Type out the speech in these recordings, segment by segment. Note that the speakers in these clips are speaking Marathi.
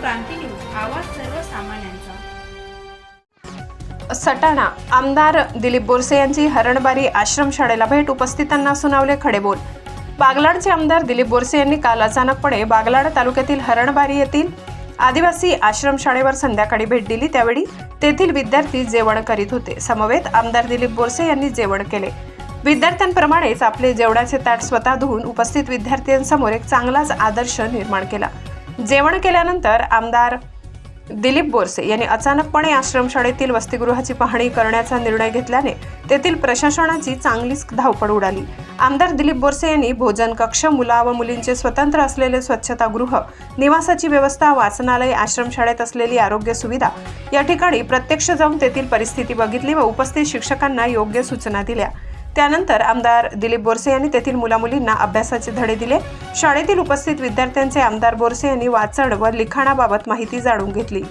क्रांती न्यूज आवाज सर्वसामान्यांचा. सटाणा आमदार दिलीप बोरसे यांची हरणबारी आश्रमशाळेला भेट उपस्थितांना सुनावले खडेबोल. बागलाडचे आमदार दिलीप बोरसे यांनी काल अचानकपणे बागलाड तालुक्यातील हरणबारी येथील आदिवासी आश्रमशाळेवर संध्याकाळी भेट दिली. त्यावेळी तेथील विद्यार्थी जेवण करीत होते. समवेत आमदार दिलीप बोरसे यांनी जेवण केले. विद्यार्थ्यांप्रमाणेच आपले जेवणाचे ताट स्वतः धुवून उपस्थित विद्यार्थ्यांसमोर एक चांगलाच आदर्श निर्माण केला. जेवण केल्यानंतर आमदार दिलीप बोरसे यांनी अचानकपणे आश्रमशाळेतील वसतिगृहाची पाहणी करण्याचा निर्णय घेतल्याने तेथील प्रशासनाची चांगलीच धावपळ उडाली. आमदार दिलीप बोरसे यांनी भोजन कक्ष मुला व मुलींचे स्वतंत्र असलेले स्वच्छतागृह निवासाची व्यवस्था वाचनालय आश्रमशाळेत असलेली आरोग्य सुविधा या ठिकाणी प्रत्यक्ष जाऊन तेथील परिस्थिती बघितली व उपस्थित शिक्षकांना योग्य सूचना दिल्या. त्यानंतर आमदार दिलीप बोरसे यांनी तेथील मुलामुलींना अभ्यासाचे धडे दिले. शाळेतील उपस्थित विद्यार्थ्यांचे आमदार बोरसे यांनी वाचन व लिखाणाबाबत माहिती जाणून घेतली.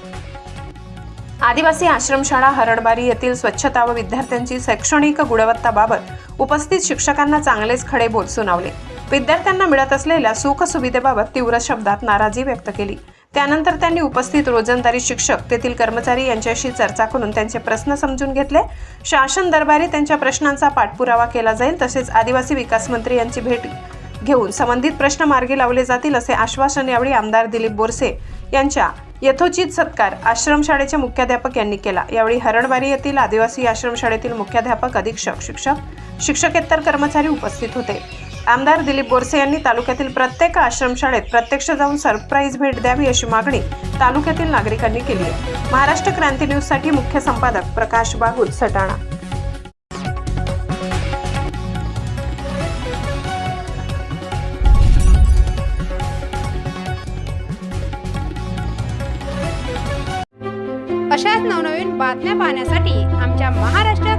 आदिवासी आश्रमशाळा हरणबारी येथील स्वच्छता व विद्यार्थ्यांची शैक्षणिक गुणवत्ताबाबत उपस्थित शिक्षकांना चांगलेच खडे बोल सुनावले. विद्यार्थ्यांना मिळत असलेल्या सुखसुविधेबाबत तीव्र शब्दात नाराजी व्यक्त केली. त्यानंतर त्यांनी उपस्थित रोजंदारी शिक्षक तेथील कर्मचारी यांच्याशी चर्चा करून त्यांचे प्रश्न समजून घेतले. शासन दरबारी त्यांच्या प्रश्नांचा पाठपुरावा केला जाईल तसेच आदिवासी विकास मंत्री यांची भेट घेऊन संबंधित प्रश्न मार्गी लावले जातील असे आश्वासन यावेळी आमदार दिलीप बोरसे यांच्या यथोचित सत्कार आश्रमशाळेचे मुख्याध्यापक यांनी केला. यावेळी हरणबारी येथील आदिवासी आश्रमशाळेतील मुख्याध्यापक अधीक्षक शिक्षक शिक्षकेतर कर्मचारी उपस्थित होते. आमदार दिलीप बोरसे यांनी तालुक्यातील प्रत्येक आश्रमशाळेत प्रत्यक्ष जाऊन सरप्राईज भेट द्यावी अशी मागणी तालुक्यातील नागरिकांनी केली आहे. महाराष्ट्र क्रांती न्यूजसाठी मुख्य संपादक प्रकाश बागुल सटाणा. अशाच नवनवीन बातम्या पाहण्यासाठी आमच्या महाराष्ट्र